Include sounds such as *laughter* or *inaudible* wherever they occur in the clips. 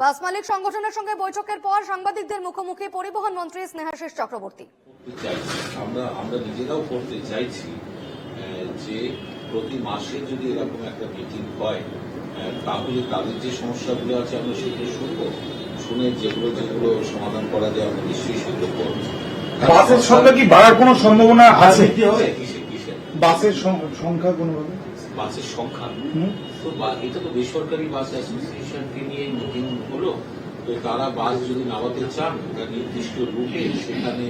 বাস মালিক সংগঠনের সঙ্গে বৈঠকের পর সাংবাদিকদের মুখোমুখি পরিবহন মন্ত্রী স্নেহাশিস চক্রবর্তী। আমরা আমরা নিজেরাও করতে চাইছি যে প্রতি মাসে যদি এরকম একটা মিটিং হয় তাহলে তাদের যে সমস্যাগুলো আছে আমরা সেগুলো শুনব শুনে যেগুলো যেগুলো সমাধান করা যায় আমরা নিশ্চয়ই সেগুলো করব। বাসের সংখ্যা কি বাড়ার কোনো সম্ভাবনা আছে? কি হবে বাসের সংখ্যা কোনোভাবে? বাসের সংখ্যা? হুম। তো বা- এটা তো বেসরকারি বাস অ্যাসোসিয়েশনকে নিয়ে মিটিং হলো তো তারা বাস যদি নামাতে চান, একটা নির্দিষ্ট রুটে সেখানে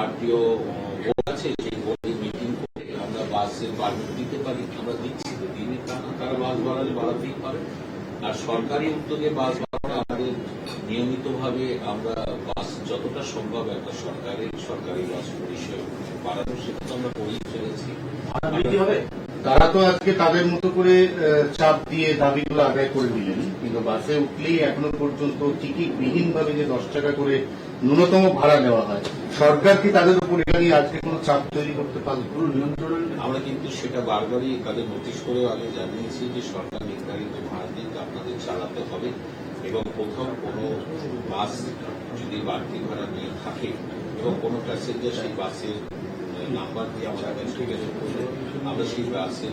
আরটিও আছে, সেই বোর্ডে মিটিং করে আমরা বাসের পারমিট দিতে পারি। আমরা দিচ্ছি তো দিনে তারা বাস বাড়ালে বাড়াতেই পারে। আর সরকারি উদ্যোগে বাস বাড়ানো আমাদের নিয়মিতভাবে আমরা বাস যতটা সম্ভব একটা সরকারি সরকারি বাস পরিষেবা বাড়ানো সেটা তো আমরা করেই চলেছি তারা তো আজকে তাদের মতো করে চাপ দিয়ে দাবিগুলো আদায় করে নিলেন। কিন্তু বাসে উঠলেই এখনও পর্যন্ত টিকিট বিহীন ভাবে যে দশ টাকা করে ন্যূনতম ভাড়া নেওয়া হয়, সরকার কি তাদের উপর এটা নিয়ে আজকে কোনো চাপ তৈরি করতে পারবে কোনো নিয়ন্ত্রণ, আমরা কিন্তু সেটা বারবারই তাদের নোটিশ করেও আগে জানিয়েছি যে সরকার নির্ধারিত ভাড়া দিক আপনাদের চালাতে হবে এবং কোথাও কোনো বাস যদি বাড়তি ভাড়া নিয়ে থাকে এবং কোনো প্যাসেঞ্জার সেই বাসের নাম্বার দিয়ে যোগাযোগ করলে আমরা সেই বাসে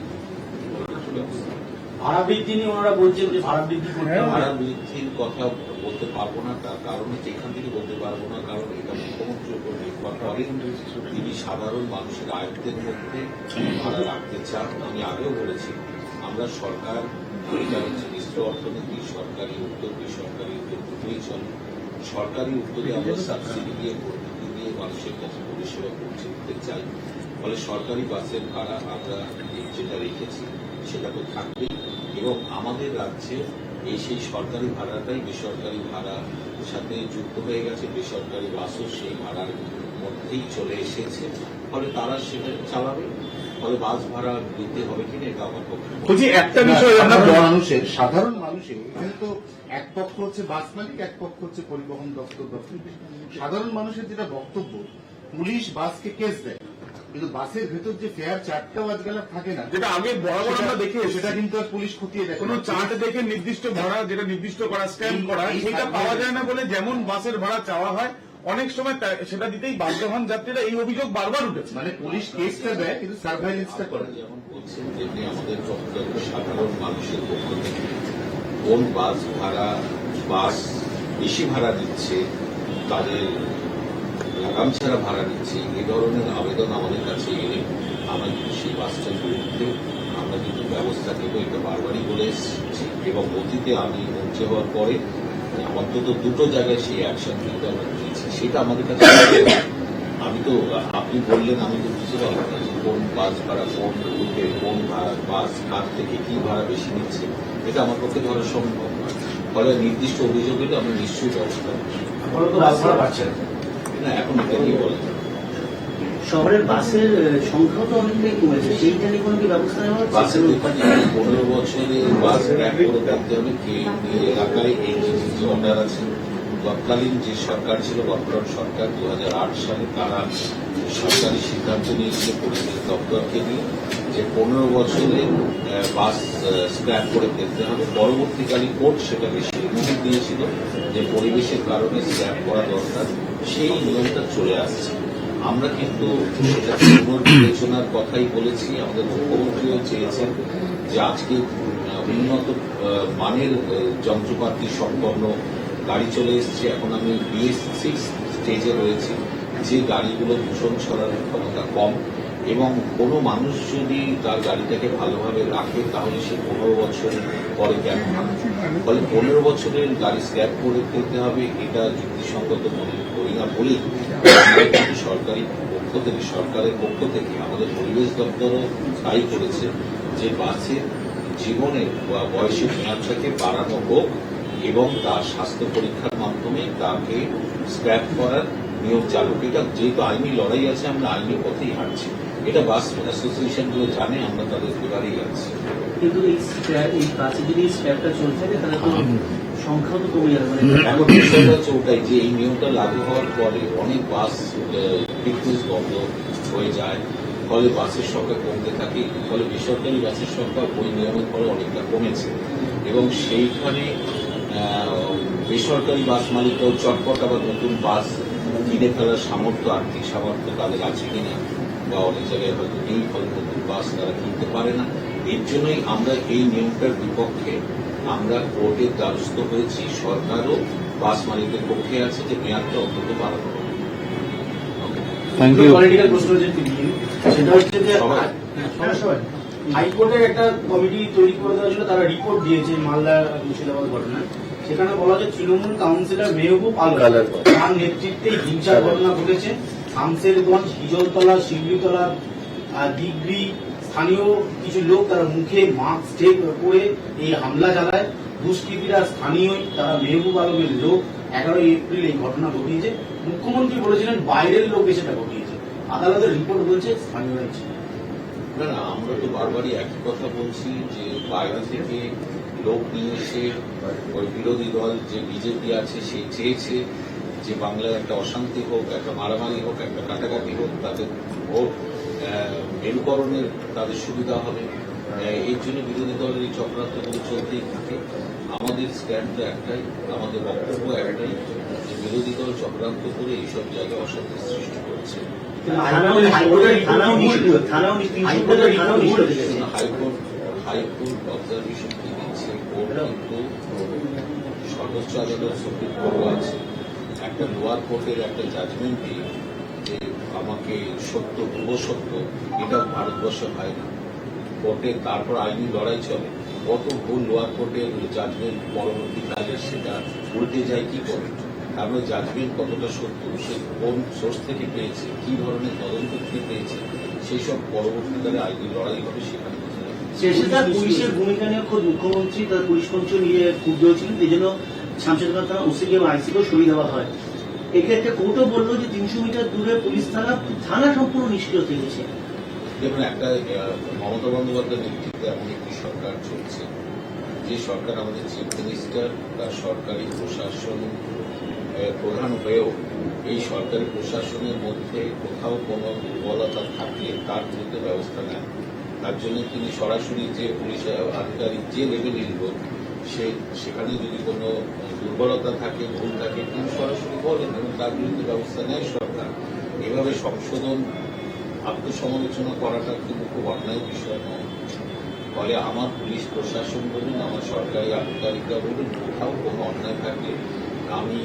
ভাড়া বৃদ্ধি নিয়ে ওনারা বলছেন যে ভাড়া বৃদ্ধি করতে ভাড়া বৃদ্ধির কথা বলতে পারব না তার কারণ হচ্ছে এখান থেকে বলতে পারব না কারণ এটা করে তিনি সাধারণ মানুষের আয়ত্তের মধ্যে ভাড়া রাখতে চান আমি আগেও বলেছি আমরা সরকার এটা হচ্ছে মিশ্র অর্থনীতি সরকারি উদ্যোগ বেসরকারি উদ্যোগ দুটোই চলে। সরকারি উদ্যোগে আমরা সাবসিডি দিয়ে ভর্তুকি দিয়ে মানুষের কাছে পরিষেবা পৌঁছে দিতে চাই। ফলে সরকারি বাসের ভাড়া আমরা যেটা রেখেছি সেটা তো থাকবেই এবং আমাদের রাজ্যে এই সেই সরকারি ভাড়াটাই বেসরকারি ভাড়ার সাথে যুক্ত হয়ে গেছে। বেসরকারি বাসও সেই ভাড়ার মধ্যেই চলে এসেছে। ফলে তারা সেটা চালাবে। ফলে বাস ভাড়া দিতে হবে কিনা এটা আমার পক্ষে একটা বিষয় আমরা মানুষের সাধারণ মানুষের এখানে তো এক পক্ষ হচ্ছে বাস মালিক এক পক্ষ হচ্ছে পরিবহন দপ্তর দপ্তর। সাধারণ মানুষের যেটা বক্তব্য পুলিশ বাসকে কেস দেয়। কিন্তু বাসের ভেতর যে ফেয়ার চারটাও আজকাল থাকে না যেটা আগে বরাবর আমরা দেখে সেটা কিন্তু আর পুলিশ খতিয়ে দেখে কোনো চার্ট দেখে নির্দিষ্ট ভাড়া যেটা নির্দিষ্ট করা স্ট্যাম্প করা সেটা পাওয়া যায় না বলে যেমন বাসের ভাড়া চাওয়া হয় অনেক সময় সেটা দিতেই বাধ্য হন যাত্রীরা। এই অভিযোগ বারবার উঠেছে। মানে পুলিশ কেসটা দেয় কিন্তু সার্ভাইলেন্সটা করে যেমন বলছেন তেমনি আমাদের সাধারণ মানুষের পক্ষ থেকে কোন বাস ভাড়া বাস বেশি ভাড়া দিচ্ছে তাদের লাগাম ছাড়া ভাড়া দিচ্ছে এই ধরনের আবেদন আমাদের কাছে এলে আমরা কিন্তু সেই বাসটার বিরুদ্ধে আমরা কিন্তু ব্যবস্থা নেব, এটা বারবারই বলে এসেছি। এবং অতীতে আমি মন্ত্রী হওয়ার পরে অন্তত দুটো জায়গায় সেই অ্যাকশন কিন্তু আমরা নিয়েছি। সেটা আমাদের কাছে *coughs* আমি তো, আপনি বললেন, আমি তো বুঝতে পারলাম না যে কোন বাস ভাড়া, কোন রুটে কোন ভাড়া বাস কার থেকে কি ভাড়া বেশি নিচ্ছে। এটা আমার পক্ষে ধরা সম্ভব নয়। ফলে নির্দিষ্ট অভিযোগ হলে আমি নিশ্চয়ই ব্যবস্থা তো শহরের বাসের আহ, সংখ্যাও তো অনেকটাই কমেছে। কোনো কি ব্যবস্থা নেওয়া হচ্ছে? বাসের পনেরো বছরে বাস এলাকায় আছে। তৎকালীন যে সরকার ছিল বর্তমান সরকার দু হাজার আট সালে তারা সরকারি সিদ্ধান্ত নিয়েছিল পরিবেশ দপ্তরকে নিয়ে। যে পনেরো বছরে বাস স্ক্র্যাপ করে ফেলতে হবে। পরবর্তীকালে কোর্ট সেটাকে স্বীকৃতি দিয়েছিল যে পরিবেশের কারণে স্ক্র্যাপ করা দরকার। সেই নিয়মটা চলে আসছে। আমরা কিন্তু সেটা পুনর্বিবেচনার কথাই বলেছি। আমাদের মুখ্যমন্ত্রীও চেয়েছেন যে আজকে উন্নত মানের যন্ত্রপাতি সম্পন্ন গাড়ি চলে এসেছে। এখন আমি বিএস সিক্স স্টেজে রয়েছি। যে গাড়িগুলো দূষণ ছড়ানোর ক্ষমতা কম এবং কোনো মানুষ যদি তার গাড়িটাকে ভালোভাবে রাখে, তাহলে সে পনেরো বছর পরে কেন ফলে পনেরো বছরের গাড়ি স্ক্র্যাপ করে ফেলতে হবে, এটা যুক্তিসঙ্গত মনে করি না বলেই সরকারি পক্ষ থেকে, সরকারের পক্ষ থেকে, আমাদের পরিবেশ দপ্তরও তাই করেছে যে বাসের জীবনের বা বয়সী মেয়াদটাকে বাড়ানো হোক এবং তার স্বাস্থ্য পরীক্ষার মাধ্যমে তাকে স্ক্র্যাপ করার নিয়োগ চালু। এটা যেহেতু আইনি লড়াই আছে, আমরা আইনি পথেই হাঁটছি। এটা বাস অ্যাসোসিয়েশনগুলো জানে আমরা তাদের এবারেই আছি কিন্তু এই এই বাসে যদি স্ক্র্যাপটা চলতে থাকে তাহলে তো সংখ্যাও তো কমে যাবে মানে এখন বিষয়টা হচ্ছে ওটাই যে এই নিয়মটা লাগু হওয়ার পরে অনেক বাস ফিটনেস বন্ধ হয়ে যায় ফলে বাসের সংখ্যা কমতে থাকে ফলে বেসরকারি বাসের সংখ্যা ওই নিয়মের পরে অনেকটা কমেছে। এবং সেইখানে বেসরকারি বাস মালিকরাও চটপট আবার নতুন বাস কিনে ফেলার সামর্থ্য আর্থিক সামর্থ্য তাদের আছে কিনা বা অনেক জায়গায় হয়তো নেই ফলে নতুন বাস তারা কিনতে পারে না। এর জন্যই আমরা এই নিয়মটার বিপক্ষে আমরা কোর্টের দ্বারস্থ হয়েছি। সরকারও বাস মালিকের পক্ষে আছে যে মেয়াদটা অন্তত বাড়ানো হোক। থ্যাংক ইউ পলিটিক্যাল প্রশ্ন যেটি সেটা হচ্ছে যে হ্যাঁ, সবাই। হাইকোর্টের একটা কমিটি তৈরি করে দেওয়া ছিল তারা রিপোর্ট দিয়েছে মালদা মুর্শিদাবাদ ঘটনা সেখানে বলা হচ্ছে তৃণমূল কাউন্সিলর মেহবুব আলম তার নেতৃত্বে হিংসার ঘটনা ঘটেছে। শামসেরগঞ্জ, হিজলতলা, শিবলিতলা দিগরি স্থানীয় কিছু লোক তারা মুখে মাস্ক টেপ করে এই হামলা চালায়। দুষ্কৃতীরা স্থানীয়ই তারা মেহবুব আলমের লোক, এগারোই এপ্রিল এই ঘটনা ঘটিয়েছে। মুখ্যমন্ত্রী বলেছিলেন বাইরের লোক এসে এটা ঘটিয়েছে। আদালতের রিপোর্ট বলছে স্থানীয়রাই ছিল না না, আমরা তো বারবারই একই কথা বলছি যে বাইরে থেকে লোক নিয়ে এসে বিরোধী দল যে বিজেপি আছে, সে চেয়েছে যে বাংলায় একটা অশান্তি হোক, একটা মারামারি হোক, একটা কাটাকাটি হোক, তাদের ভোট মেরুকরণের তাদের সুবিধা হবে। এই জন্য বিরোধী দলের এই চক্রান্তগুলো চলতেই থাকে। আমাদের স্ট্যান্ড তো একটাই, আমাদের বক্তব্য একটাই যে বিরোধী দল চক্রান্ত করে এইসব জায়গায় অশান্তি সৃষ্টি করছে। হাইকোর্ট হাইকোর্ট সর্বোচ্চ আদালত সুপ্রিম কোর্ট আছে। একটা লোয়ার কোর্টের একটা জাজমেন্ট দিয়ে যে আমাকে সত্য সত্য, এটা ভারতবর্ষে হয় না। কোর্টে তারপর আইনি লড়াই চলে। কত ভুল লোয়ার কোর্টের জাজমেন্ট পরবর্তীকালে সেটা উল্টে যায় কি করে? তারপরে জাজমেন্ট কতটা সত্য, সে কোন সোর্স থেকে পেয়েছে, কি ধরনের তদন্ত থেকে পেয়েছে সেই সব পরবর্তীকালে আইনি লড়াই হবে সেখানে। পুলিশের ভূমিকা নিয়ে খোদ মুখ্যমন্ত্রী, তার পুলিশ মন্ত্রী নিয়ে ক্ষুব্ধ হয়েছিলেন। এই জন্য শামশেদগঞ্জ থানা ওসিকে এবং আইসিকেও সরিয়ে দেওয়া হয়। এক্ষেত্রে কোর্টও বলল যে তিনশো মিটার দূরে পুলিশ থানা থানা সম্পূর্ণ নিষ্ক্রিয় দেখুন, একটা মমতা নেতৃত্বে এমন একটি সরকার চলছে। যে সরকার আমাদের চিফ মিনিস্টার সরকারি প্রশাসন প্রধান হয়েও এই সরকারি প্রশাসনের মধ্যে কোথাও কোনো দুর্বলতা থাকলে তার বিরুদ্ধে ব্যবস্থা নেন। তার জন্য তিনি সরাসরি যে পুলিশ আধিকারিক যে লেভেলের হোক সে সেখানে যদি কোনো দুর্বলতা থাকে, ভুল থাকে, তিনি সরাসরি বলেন এবং তার বিরুদ্ধে ব্যবস্থা নেয় সরকার। এভাবে সংশোধন, আত্মসমালোচনা করাটা কিন্তু খুব অন্যায় বিষয় নয়। ফলে আমার পুলিশ প্রশাসন বলুন, আমার সরকারি আধিকারিকরা বলুন, কোথাও কোনো অন্যায় থাকলে আমি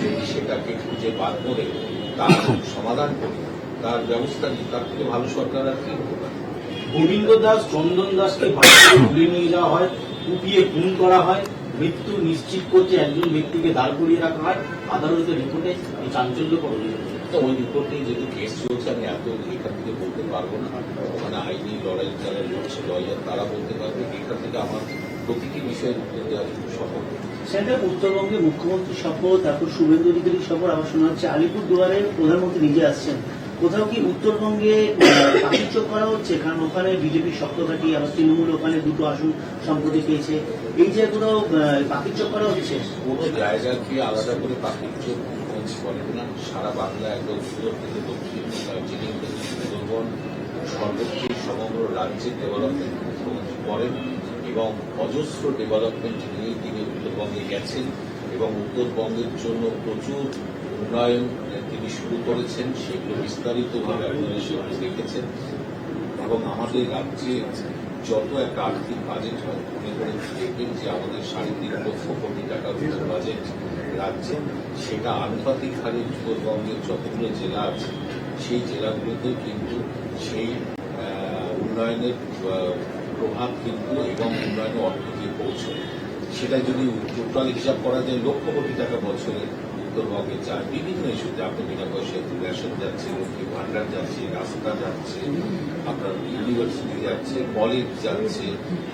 যদি সেটাকে খুঁজে বার করে তার সমাধান করি, তার ব্যবস্থা নিই, তার থেকে ভালো সরকার আর কি গোবিন্দ দাস, চন্দন দাসকে তুলে নিয়ে যাওয়া হয়। কুপিয়ে খুন করা হয় মৃত্যু নিশ্চিত করতে একজন ব্যক্তিকে দাঁড় করিয়ে রাখা হয় আদালতের রিপোর্টে এই চাঞ্চল্যকর তো ওই রিপোর্টে যেহেতু কেস চলছে আমি এত এখান থেকে বলতে পারব না। ওখানে আইনি লড়াই যারা লড়ছে লয়ার তারা বলতে পারবে এখান থেকে আমার প্রতিটি বিষয়ের উত্তর দেওয়া কিন্তু সফল। সেটা উত্তরবঙ্গে মুখ্যমন্ত্রী সফর তারপর শুভেন্দু অধিকারী সফর আবার শোনা হচ্ছে আলিপুর দুয়ারে প্রধানমন্ত্রী নিজে আসছেন। কোথাও কি উত্তরবঙ্গে পাকিচক করা হচ্ছে? কারণ ওখানে বিজেপি শক্ত ঘাটি, আবার তৃণমূল ওখানে দুটো আসন সম্প্রতি পেয়েছে। এই জায়গাগুলো পাকিচক করা হচ্ছে? কোনো জায়গা জায়গাকে আলাদা করে খোঁজ করেন না সারা বাংলা একদম উত্তর থেকে দক্ষিণ দার্জিলিং থেকে সুন্দরবন সর্বত্র সমগ্র রাজ্যে ডেভেলপমেন্ট মুখ্যমন্ত্রী করেন এবং অজস্র ডেভেলপমেন্ট নিয়ে তিনি উত্তরবঙ্গে গেছেন এবং উত্তরবঙ্গের জন্য প্রচুর উন্নয়ন তিনি শুরু করেছেন, সেগুলো বিস্তারিতভাবে আপনারা সেখানে দেখেছেন এবং আমাদের রাজ্যে যত একটা আর্থিক বাজেট হয়, মনে করে দেখবেন যে আমাদের সাড়ে তিন লক্ষ কোটি মতো বাজেট রাজ্যে, সেটা আনুপাতিক হারে উত্তরবঙ্গের যতগুলো জেলা আছে, সেই জেলাগুলোতে কিন্তু সেই উন্নয়নের প্রভাব কিন্তু এবং উন্নয়নের অর্থ দিয়ে পৌঁছয়, সেটা যদি টোটাল হিসাব করা যায় লক্ষ কোটি টাকা বছরে উত্তরবঙ্গে যায় বিভিন্ন ইস্যুতে আপনি বিনা পয়সায় রেশন যাচ্ছে লক্ষ্মী ভান্ডার যাচ্ছে, রাস্তা যাচ্ছে, আপনার ইউনিভার্সিটি যাচ্ছে কলেজ যাচ্ছে,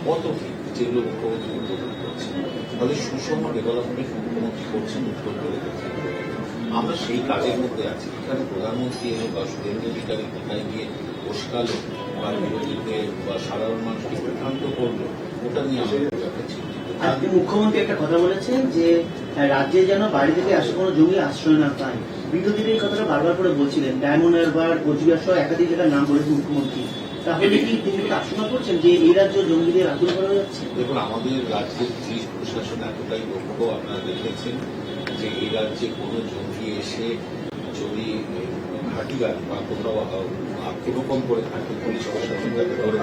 কত কি যেগুলো মুখ্যমন্ত্রী উদ্বোধন করছেন ফলে সুষম ডেভেলপমেন্ট মুখ্যমন্ত্রী করছেন উত্তরবঙ্গে আমরা সেই কাজের মধ্যে আছি। এখানে প্রধানমন্ত্রী এলো, বা সুরেন্দ্র অধিকারী কোথায় গিয়ে বসকালো, বা বিরোধীতে বা সাধারণ মানুষকে বিভ্রান্ত করল, ওটা নিয়ে খুব একটা চিন্তিত। মুখ্যমন্ত্রী একটা কথা বলেছেন যে রাজ্যে যেন বাইরে থেকে আসা কোনো জমি আশ্রয় না পায়। বিরোধীরা এই কথাটা বারবার করে বলছিলেন। ডায়মন্ড হারবার কোচবিহার সহ একাধিক জায়গার নাম বলেছেন মুখ্যমন্ত্রী। তাহলে কি তিনি আশঙ্কা করছেন যে এই রাজ্য জঙ্গিদের আগ্রহ করা যাচ্ছে দেখুন, আমাদের রাজ্যের পুলিশ প্রশাসন এতটাই দক্ষ আপনারা দেখেছেন যে এই রাজ্যে কোনো জঙ্গি এসে যদি ঘাটিগার বা কোথাও আত্মগোপন করে থাকে, পুলিশ প্রশাসন তাকে ধরে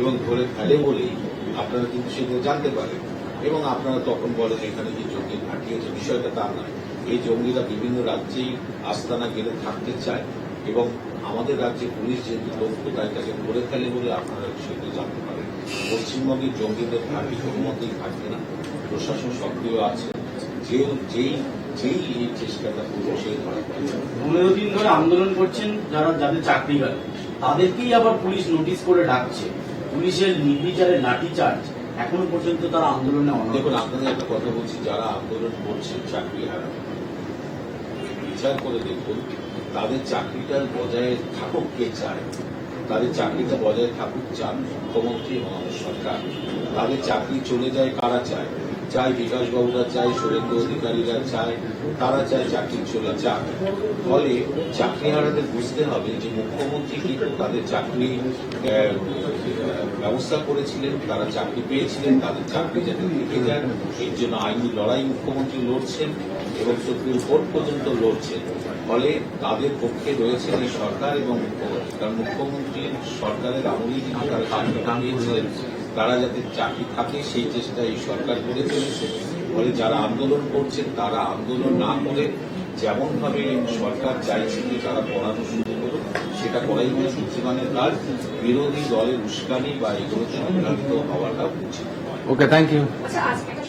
এবং ধরে ফেলে বলেই আপনারা কিন্তু সেগুলো জানতে পারেন। এবং আপনারা তখন বলেন এখানে কি জঙ্গি ঘাঁটি আছে, বিষয়টা তা নয় এই জঙ্গিরা বিভিন্ন রাজ্যেই আস্তানা গেলে থাকতে চায় এবং আমাদের রাজ্যে পুলিশ যেহেতু দক্ষ তাই তাকে ধরে ফেলে বলে আপনারা সেগুলো জানতে পারেন। পশ্চিমবঙ্গের জঙ্গিদের ঘাঁটি কোনো মতেই ঘাটবে না। প্রশাসন সক্রিয় আছে। যে, যেই যেই এই চেষ্টাটা করবে সেই ধরা পনেরো দিন ধরে আন্দোলন করছেন যারা, যাদের চাকরি গেল তাদেরকেই আবার পুলিশ নোটিশ করে ডাকছে। পুলিশের নির্বিচারে লাঠি চার্জ এখনও পর্যন্ত তারা আন্দোলনে দেখুন আপনাদের একটা কথা বলছি যারা আন্দোলন করছে চাকরি হারানো বিচার করে দেখুন তাদের চাকরিটা বজায় থাকুক কে চায়। তাদের চাকরিটা বজায় থাকুক চান মুখ্যমন্ত্রী এবং আমাদের সরকার। তাদের চাকরি চলে যায় কারা চায়? চায় বিকাশ বাবুরা চায় সুরেন্দ্র অধিকারীরা চায় তারা চায় চাকরি চলে যাক ফলে চাকরি হারাদের বুঝতে হবে যে মুখ্যমন্ত্রী কিন্তু তাদের চাকরি ব্যবস্থা করেছিলেন, তারা চাকরি পেয়েছিলেন, তাদের চাকরি যাতে থেকে যায়, এর জন্য আইনি লড়াই মুখ্যমন্ত্রী লড়ছেন এবং সুপ্রিম কোর্ট পর্যন্ত লড়ছেন। ফলে তাদের পক্ষে রয়েছেন এই সরকার এবং মুখ্যমন্ত্রী। কারণ মুখ্যমন্ত্রী সরকারের আমলেই কিন্তু তারা চাকরি তারা যাতে চাকরি থাকে সেই চেষ্টা এই সরকার করে চলেছে। ফলে যারা আন্দোলন করছেন তারা আন্দোলন না করে যেমন ভাবে সরকার চাইছে যে তারা পড়ানো শুরু করুক সেটা করাই হচ্ছে বুদ্ধিমানের কাজ বিরোধী দলের উস্কানি বা এগুলোতে অনুপ্রাণিত হওয়াটা উচিত ওকে থ্যাংক thank